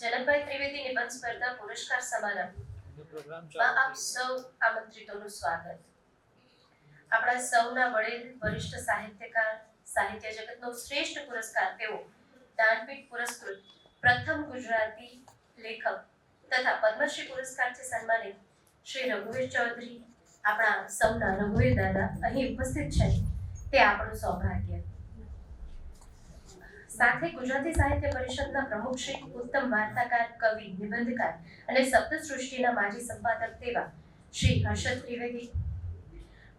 જનકભાઈ ત્રિવેદી નિબંધ સ્પર્ધા પુરસ્કાર સમારંભમાં આપ સૌ આમંત્રિતોનું સ્વાગત. આપણા સૌના વડીલ વરિષ્ઠ સાહિત્યકાર સાહિત્ય જગતનો શ્રેષ્ઠ પુરસ્કાર તેઓ જ્ઞાનપીઠ પુરસ્કૃત પ્રથમ ગુજરાતી લેખક તથા પદ્મશ્રી પુરસ્કારથી સન્માનિત શ્રી રઘુવીર ચૌધરી. આપણા સૌના રઘુવીર દાદા અહીં ઉપસ્થિત છે. તે આપણું સૌભાગ્ય. સાથે ગુજરાતી સાહિત્ય પરિષદના પ્રમુખ શ્રી ઉત્તમ વાર્તાકાર, કવિ નિબંધકાર અને શબ્દ સૃષ્ટિના માજી સંપાદક તેવા શ્રી હર્ષદ ત્રિવેદી.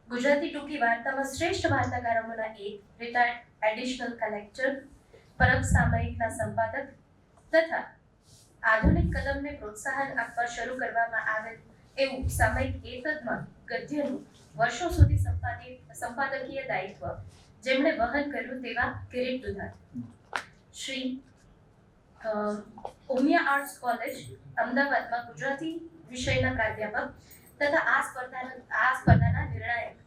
ગુજરાતી ટૂંકી વાર્તામાં શ્રેષ્ઠ વાર્તાકારોમાંના એક રિટાયર્ડ એડિશનલ કલેક્ટર પરબ સામયિકના સંપાદક તથા આધુનિક કલમને પ્રોત્સાહન આપવા શરૂ કરવામાં આવેલ એવું સામયિક એતદમાં ગદ્યનું વર્ષો સુધી સંપાદિત, સંપાદકીય દાયિત્વ જેમણે વહન કર્યું તેવા કિરીટ દુધાત. શ્રી ઉમિયા આર્ટ્સ કોલેજ, અમદાવાદમાં ગુજરાતી વિષયના પ્રાધ્યાપક તથા આ સ્પર્ધાના આ સ્પર્ધાના નિર્ણાયક,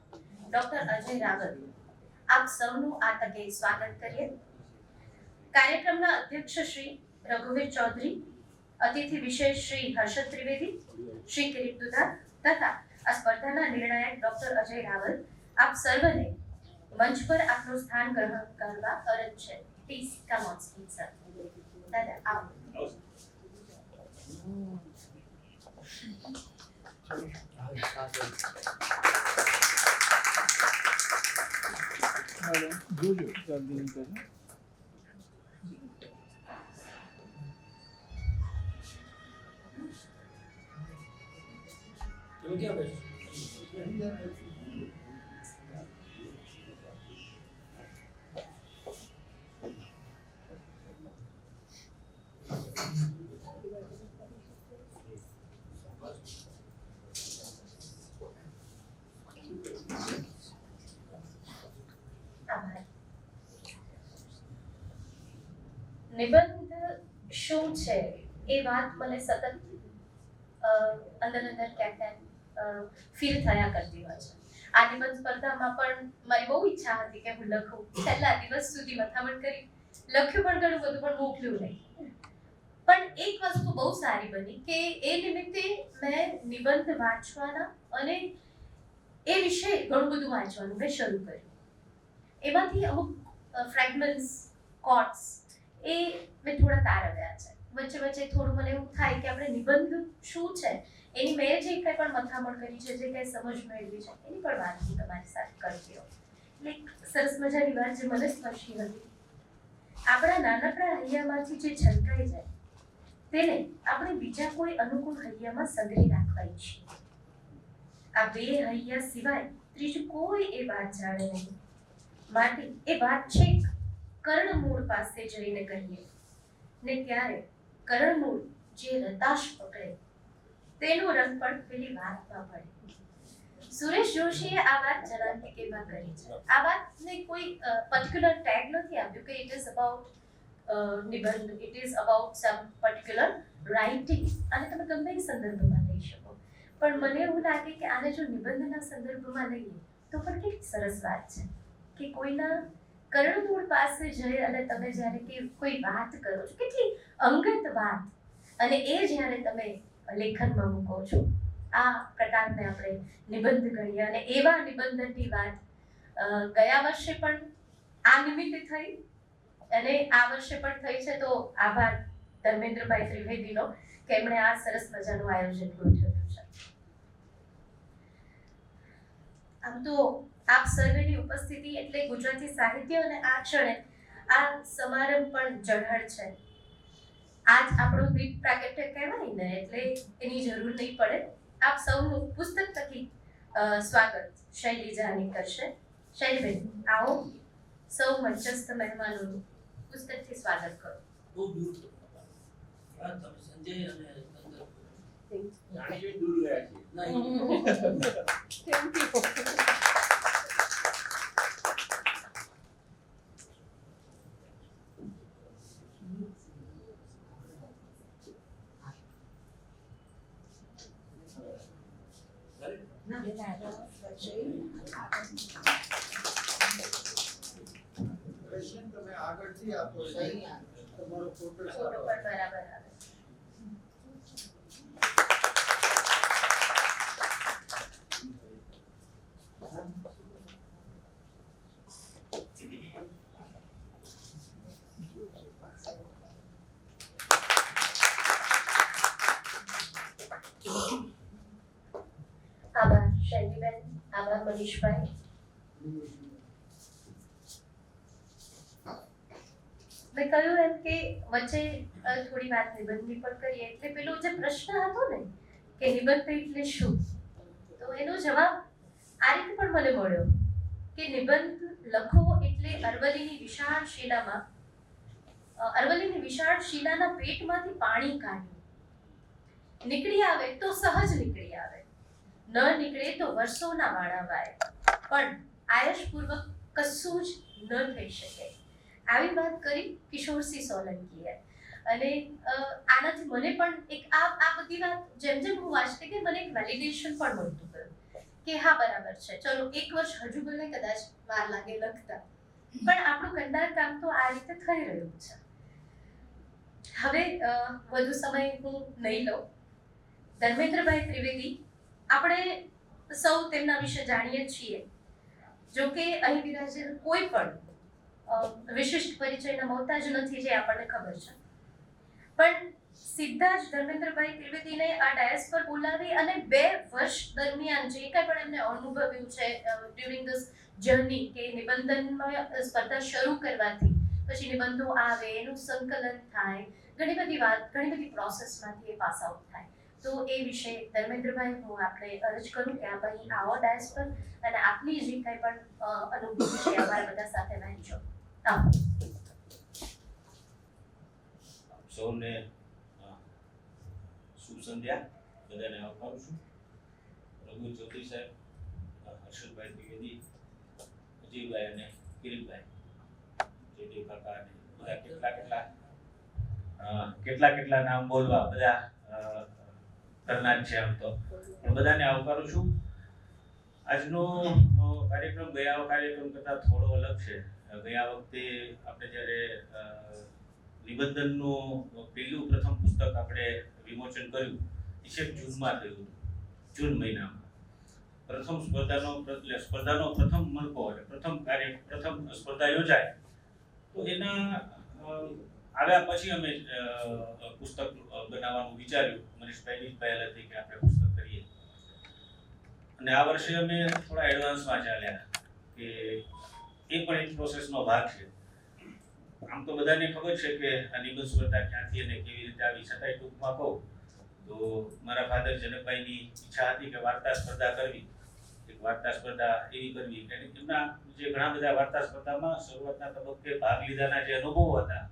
ડોક્ટર અજય રાવલ. આપ સૌનું આ તકે સ્વાગત કરીએ. કાર્યક્રમના અધ્યક્ષ શ્રી રઘુવીર ચૌધરી, અતિથિ વિશેષ શ્રી હર્ષદ ત્રિવેદી, શ્રી કિરીટ દુધા તથા આ સ્પર્ધાના નિર્ણાયક ડોક્ટર અજય રાવલ, આપ સર્વને મંચ પર આપનું સ્થાન ગ્રહણ કરવા અરજ છે. Please come on stage sir દાદા આવો જોજો જલ્દી નીકળજો તમે ક્યાં બેસો આભાર નિબંધ શું છે? એ વાત મને સતત અંદર અંદર ક્યાંક ફીલ થયા કરતી હોય છે. આ નિબંધ સ્પર્ધામાં પણ મારી બહુ ઈચ્છા હતી કે હું લખું. છેલ્લા દિવસ સુધી મથામણ કરી. લખ્યું પણ ઘણું બધું, પણ મોકલ્યું નહીં. પણ એક વસ્તુ બહુ સારી બની કે એ નિમિત્તે મેં નિબંધ વાંચવાના અને એ વિશે ઘણું બધું વાંચવાનું મેં શરૂ કર્યું. એમાંથી અમુક ફ્રેગમેન્ટ્સ કોટ્સ એ મેં થોડા તારવ્યા છે. વચ્ચે વચ્ચે થોડું મને એવું થાય કે આપણે નિબંધ શું છે, એની મેં જે કંઈ પણ મથામણ કરી છે, જે કંઈ સમજ મેળવી છે, એની પણ વાત હું તમારી સાથે કરતી હોઉં એટલે સરસ મજાની વાત જે મને સ્પર્શી હતી. આપણા નાનકડા હૈયામાંથી જે છલકાઈ જાય, તેને આપણે બીજા કોઈ અનુકૂળ હૈયામાં સંગ્રહી રાખવા ઈચ્છીએ આ બે હૈયા સિવાય ત્રીજું કોઈ એ વાત જાણે નહીં. માટે એ વાત છેક કર્ણમૂળ પાસે જઈને કહીએ, ને ત્યારે કર્ણમૂળ જે રતાશ પકડે, તેનો રંગ પણ પેલી વાતમાં પડે. સુરેશ જોશીએ આ વાત જનાંતિકેમાં કરી છે. આ વાતને કોઈ પર્ટિક્યુલર ટેગ નથી આપ્યું કે ઇટ ઇઝ અબાઉટ નિબંધ it is about some particular writing અને તમે ગમે એ સંદર્ભમાં લઈ શકો. પણ મને એવું લાગે કે આને જો નિબંધના સંદર્ભમાં લઈએ, તો પણ કેટલી સરસ વાત છે કે કોઈના કર્ણમૂળ પાસે જઈ અને તમે જ્યારે કે કોઈ વાત કરો છો, કેટલી અંગત વાત, અને એ જ્યારે તમે લેખનમાં મૂકો છો, આ પ્રકારને આપણે નિબંધ કહીએ. અને એવા નિબંધની વાત ગયા વર્ષે પણ આ નિમિત્તે થઈ, અને આ વર્ષે પણ થઈ છે. તો આભાર ધર્મેન્દ્રભાઈ ત્રિવેદીનો, કે એમણે આ સરસ મજાનું આયોજન ગોઠવ્યું છે આમ તો આપ સર્વેની ઉપસ્થિતિ એટલે ગુજરાતી સાહિત્ય અને આ ક્ષણે આ સમારંભ પણ જળહળ છે. આજ આપણો ગ્રીક પ્રાગટ્ય કહેવાય ને એટલે એની જરૂર નહીં પડે. આપ સૌનું પુસ્તક થકી સ્વાગત શૈલી જાની કરશે. શૈલીબેન આવો. સૌ મંચસ્થ મહેમાનોનું પુસ્તકથી સ્વાગત કરો. બહુ દૂર તમે સંજય અને અંદર જાણીને આગળથી આપો તમારો ફોટો બરાબર આભાર શૈલીબેન આભાર મનીષભાઈ મેં કહ્યું એમ કે વચ્ચે થોડી વાત નિબંધની પણ કરીએ. એટલે પેલો જે પ્રશ્ન હતો ને કે નિબંધ એટલે શું? તો એનો જવાબ આ રીતે પણ મને મળ્યો કે નિબંધ લખો એટલે અરવલ્લીની વિશાળ શિલામાં અરવલ્લીની વિશાળ શિલાના પેટમાંથી પાણી કાઢ્યું નીકળી આવે તો સહજ નીકળી આવે. ન નીકળે તો વર્ષોના વાળા વાય. પણ આયશપૂર્વક કશું જ ન થઈ શકે. આવી વાત કરી કિશોરસિંહ સોલંકીએ. અને આનાથી મને પણ એક આ આ બધી વાત જેમ જેમ હું વાંચતી કે મને એક વેલિડેશન પણ મળતું ગયું કે હા, બરાબર છે. ચલો, એક વર્ષ હજુ ભલે કદાચ વાર લાગે લખતા. પણ આપણું કંડાર કામ તો આ રીતે થઈ રહ્યું છે. હવે વધુ સમય હું નહીં લઉં. ધર્મેન્દ્રભાઈ ત્રિવેદી, આપણે સૌ તેમના વિશે જાણીએ છીએ. જો કે અહીં બિરાજેલ કોઈ પણ વિશિષ્ટ પરિચયના મોહતાજ નથી જે આપણને ખબર છે. પણ સીધા જ ધર્મેન્દ્રભાઈ ત્રિવેદીને આ ડાયસ પર બોલાવી અને બે વર્ષ દરમિયાન જે કંઈ પણ એમને અનુભવ્યું છે ડ્યુરિંગ ધીસ જર્ની કે નિબંધનમાં સ્પર્ધા શરૂ કરવાથી, પછી નિબંધો આવે, એનું સંકલન થાય, ઘણી બધી વાત, ઘણી બધી પ્રોસેસમાંથી એ પાસ આઉટ થાય. તો એ વિશે ધર્મેન્દ્રભાઈ, હું આપણે અરજ કરું કે આપ અહીં આવો ડાયસ પર અને આપની જે કંઈ પણ અનુભવ છે, અમારા બધા સાથે વહેંચો. સૌને શુભ બધાને આવકારું છું. રઘુ ચૌધરી સાહેબ હર્ષદભાઈ દ્વિવેદી, અજયભાઈ અને કિરીટભાઈ. જયદેવ કાકા અને બધા કેટલા કેટલા કેટલા કેટલા નામ બોલવા, બધા કરનાર છે આમ તો. બધાને આવકારું છું. આજનો કાર્યક્રમ, ગયા કાર્યક્રમ કરતાં થોડો અલગ છે. ગયા વખતે આપણે જ્યારે નિબંધનનું પહેલું પ્રથમ પુસ્તક આપણે વિમોચન કર્યું છેક જૂનમાં થયું જૂન મહિનામાં. પ્રથમ સ્પર્ધાનો, પ્ર- સ્પર્ધાનો પ્રથમ મણકો એટલે પ્રથમ કાર્ય, પ્રથમ સ્પર્ધા યોજાય. તો એના આવ્યા પછી અમે પુસ્તક બનાવવાનું વિચાર્યું. મનીષભાઈ પહેલેથી પહેલ કે આપણે પુસ્તક અને આ વર્ષે અમે થોડા એડવાન્સમાં ચાલ્યા કે એ પણ એક પ્રોસેસનો ભાગ છે. આમ તો બધાને ખબર છે કે આ નિબંધ સ્પર્ધા ક્યાંથી અને કેવી રીતે આવી છતાંય ટૂંકમાં કહું તો મારા ફાધર જનકભાઈની ઈચ્છા હતી કે વાર્તા સ્પર્ધા કરવી. એક વાર્તા સ્પર્ધા એવી કરવી. કે એમના જે ઘણા બધા વાર્તા સ્પર્ધામાં શરૂઆતના તબક્કે ભાગ લીધાના જે અનુભવો હતા,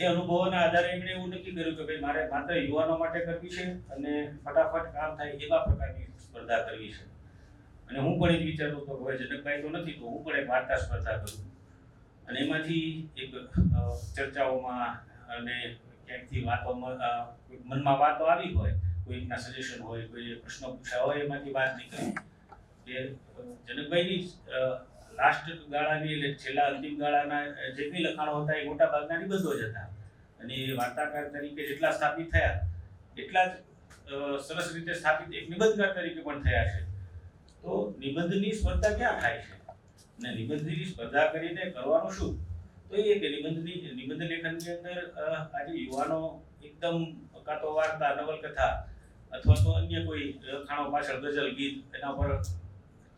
એ અનુભવોના આધારે એમણે એવું નક્કી કર્યું કે ભાઈ મારે માત્ર યુવાનો માટે કરવી છે અને ફટાફટ કામ થાય એવા પ્રકારની સ્પર્ધા કરવી છે. અને હું પણ એ જ વિચારતો હતો હવે જનકભાઈ તો નથી, તો હું પણ એક વાર્તા સ્પર્ધા કરું અને એમાંથી એક ચર્ચાઓમાં અને ક્યાંકથી વાતોમાં મનમાં વાતો આવી હોય કોઈકના સજેશન હોય, કોઈ પ્રશ્ન પૂછ્યા હોય, એમાંથી વાત નીકળી કે જનકભાઈની લાસ્ટ ગાળાની એટલે છેલ્લા અંતિમ ગાળાના જે કંઈ લખાણો હતા એ મોટા ભાગના નિબંધો જ હતા. અને એ વાર્તાકાર તરીકે જેટલા સ્થાપિત થયા, એટલા જ સરસ રીતે સ્થાપિત એક નિબંધકાર તરીકે પણ થયા છે. તો નિબંધની સ્પર્ધા ક્યાં થાય છે? અને નિબંધની સ્પર્ધા કરીને કરવાનું શું? તો એ કે નિબંધની, નિબંધ લેખનની અંદર આજે યુવાનો એકદમ કાં તો વાર્તા, નવલકથા અથવા તો અન્ય કોઈ લખાણો પાછળ ગઝલ, ગીત એના પર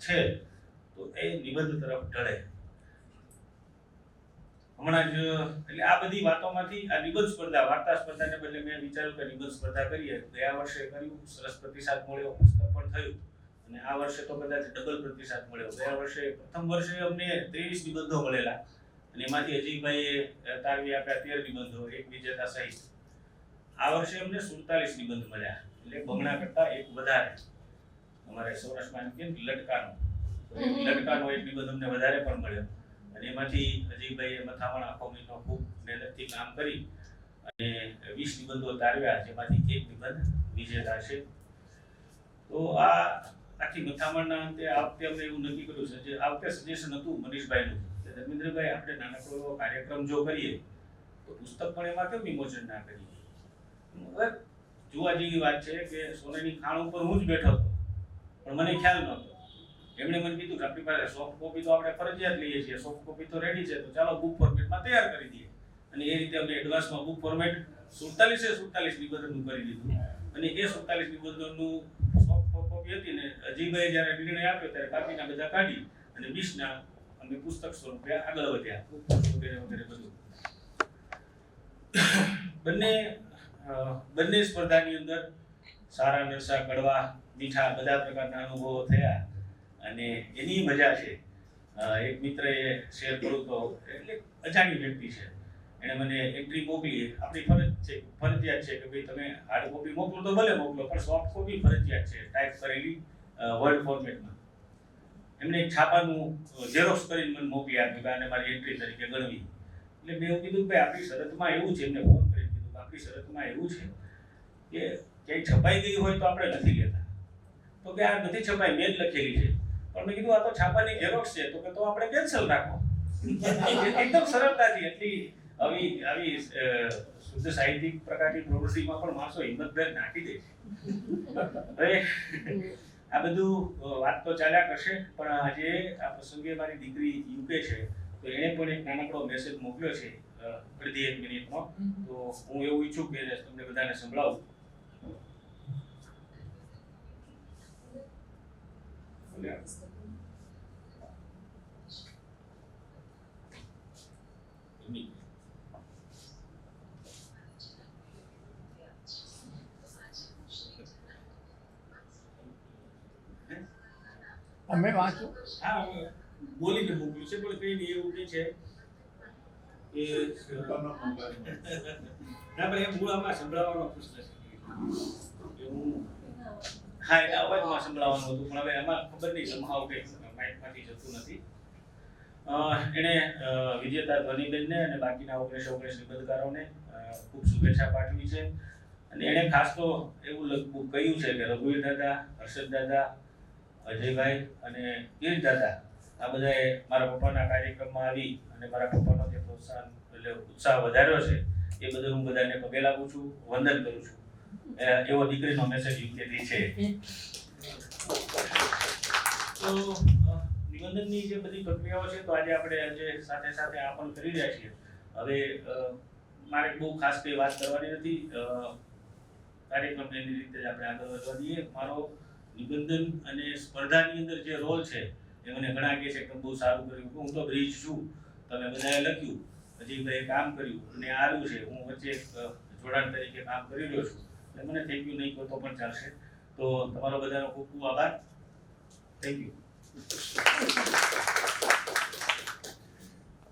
છે, તો એ નિબંધ તરફ ઢળે. હમણાં જ એટલે આ બધી વાતોમાંથી આ નિબંધ સ્પર્ધા વાર્તા સ્પર્ધાને બદલે મેં વિચાર્યું કે નિબંધ સ્પર્ધા કરીએ. ગયા વર્ષે કર્યું સરસ પ્રતિસાદ મળ્યો પુસ્તક પણ થયું. અને આ વર્ષે તો કદાચ ડબલ પ્રતિસાદ મળ્યો. ગયા વર્ષે પ્રથમ વર્ષે અમને ત્રેવીસ નિબંધો મળેલા. અને એમાંથી અજયભાઈએ તારવી આપ્યા તેર નિબંધો એક વિજેતા સહિત. આ વર્ષે અમને સુડતાલીસ નિબંધ મળ્યા. એટલે બમણા કરતા એક વધારે. અમારે સૌરાષ્ટ્રમાં એમ કે લટકાનો. લટકાનો એક નિબંધ અમને વધારે પણ મળ્યો. અને એમાંથી અજયભાઈએ મથામણ આખો મહિનો ખૂબ મહેનતથી કામ કરી અને વીસ નિબંધો તારવ્યા, જેમાંથી એક નિબંધ વિજેતા છે તો આ આખી મથામણના અંતે આ વખતે અમને એવું નક્કી કર્યું છે જે આ વખતે સજેશન હતું મનીષભાઈનું કે ધર્મેન્દ્રભાઈ આપણે નાનકડો એવો કાર્યક્રમ જો કરીએ, તો પુસ્તક પણ એમાં કેમ વિમોચન ના કરીએ? હવે જોવા જેવી વાત છે કે સોનેની ખાણ ઉપર હું જ બેઠો હતો, પણ મને ખ્યાલ નહોતો. એમણે મને કીધું કે આપણી પાસે સોફ્ટ કોપી તો આપણે ફરજિયાત લઈએ છીએ. સોફ્ટ કોપી તો રેડી છે, તો ચાલો બુક ફોર્મેટમાં તૈયાર કરી દઈએ. અને એ રીતે અમે એડવાન્સમાં બુક ફોર્મેટ સુડતાલીસે સુડતાલીસ નિબંધનું કરી દીધું. અને એ સુડતાલીસ નિબંધનનું સોફ્ટ કોપી હતી ને અજયભાઈ જ્યારે નિર્ણય આપ્યો ત્યારે કાપીના બધા કાઢી અને વીસના અમે પુસ્તક સ્વરૂપે આગળ વધ્યા. વગેરે વગેરે બધું. બંને બંને સ્પર્ધાની અંદર સારા નરસા, કડવા, મીઠા બધા પ્રકારના અનુભવો થયા. અને એની મજા છે. એક મિત્રએ શેર કર્યું તો એટલે અજાણી વ્યક્તિ છે. એણે મને એન્ટ્રી મોકલી. આપણી ફરજ છે, ફરજિયાત છે કે ભાઈ તમે હાર્ડ કોપી મોકલો તો ભલે મોકલો, પણ સોફ્ટ કોપી ફરજિયાત છે ટાઈપ કરેલી વર્ડ ફોર્મેટમાં એમણે છાપાનું ઝેરોક્સ કરીને મને મોકલી આપ્યું કે આને મારી એન્ટ્રી તરીકે ગણવી. એટલે મેં એવું કીધું કે આપણી શરતમાં એવું છે, એમને ફોન કરીને કીધું કે આપણી શરતમાં એવું છે કે ક્યાંય છપાઈ ગઈ હોય તો આપણે નથી લેતા. તો કે આ નથી છપાઈ, મેં જ લખેલી છે. પણ મેં કીધું, આ તો છાપાની ઝેરોક્સ છે. તો કે, તો આપણે કેન્સલ રાખો. એકદમ સરળતાથી એટલી આવી આવી શુદ્ધ સાહિત્યિક પ્રકારની પ્રવૃત્તિમાં પણ માણસો હિંમતભેર નાખી દે છે. આ બધું વાત તો ચાલ્યા કરશે, પણ આજે આ પ્રસંગે મારી દીકરી યુકે છે, તો એણે પણ એક નાનકડો મેસેજ મોકલ્યો છે અડધી એક મિનિટમાં. તો હું એવું ઈચ્છું કે તમને બધાને સંભળાવું. અમે વાંચો. હા હું બોલીને મોકલ્યું છે પણ કઈ નહીં એવું કે છે એ ના પણ એ મૂળ આમાં સંભળાવવાનો પ્રશ્ન છે. કે હું હા એટલે અવાજમાં સંભળાવવાનું હતું. પણ હવે એમાં ખબર નહીં somehow કંઈક માઇકમાંથી જતું નથી. એણે વિજેતા ધ્વનિબેનને અને બાકીના ઓગણીસ ઓગણીસ નિબંધકારોને ખૂબ શુભેચ્છા પાઠવી છે. અને એણે ખાસ તો એવું લગભગ કહ્યું છે કે રઘુવીર દાદા, હર્ષદ દાદા, અજયભાઈ અને ગીર દાદા, આ બધાએ મારા પપ્પાના કાર્યક્રમમાં આવી અને મારા પપ્પાનો જે પ્રોત્સાહન એટલે ઉત્સાહ વધાર્યો છે, એ બદલ હું બધાને પગે લાગુ છું. વંદન કરું છું. એવો દીકરીનો મેસેજ યુકેથી છે. તો નિબંધનની જે બધી પ્રક્રિયાઓ છે, તો આજે આપણે આજે સાથે સાથે આ પણ કરી રહ્યા છીએ. હવે મારે બહુ ખાસ કંઈ વાત કરવાની નથી. કાર્યક્રમ રીતે જ આપણે આગળ વધવા દઈએ. મારો નિબંધન અને સ્પર્ધાની અંદર જે રોલ છે, એ મને ઘણા કહે છે કે બહુ સારું કર્યું. હું તો બ્રિજ છું. તમે બધાએ લખ્યું. હજી ભાઈ કામ કર્યું અને આવ્યું છે. હું વચ્ચે જોડાણ તરીકે કામ કરી રહ્યો છું. મને થેન્ક યુ નહીં તો પણ ચાલશે. તો તમારો બધાનો ખૂબ ખૂબ આભાર. Thank you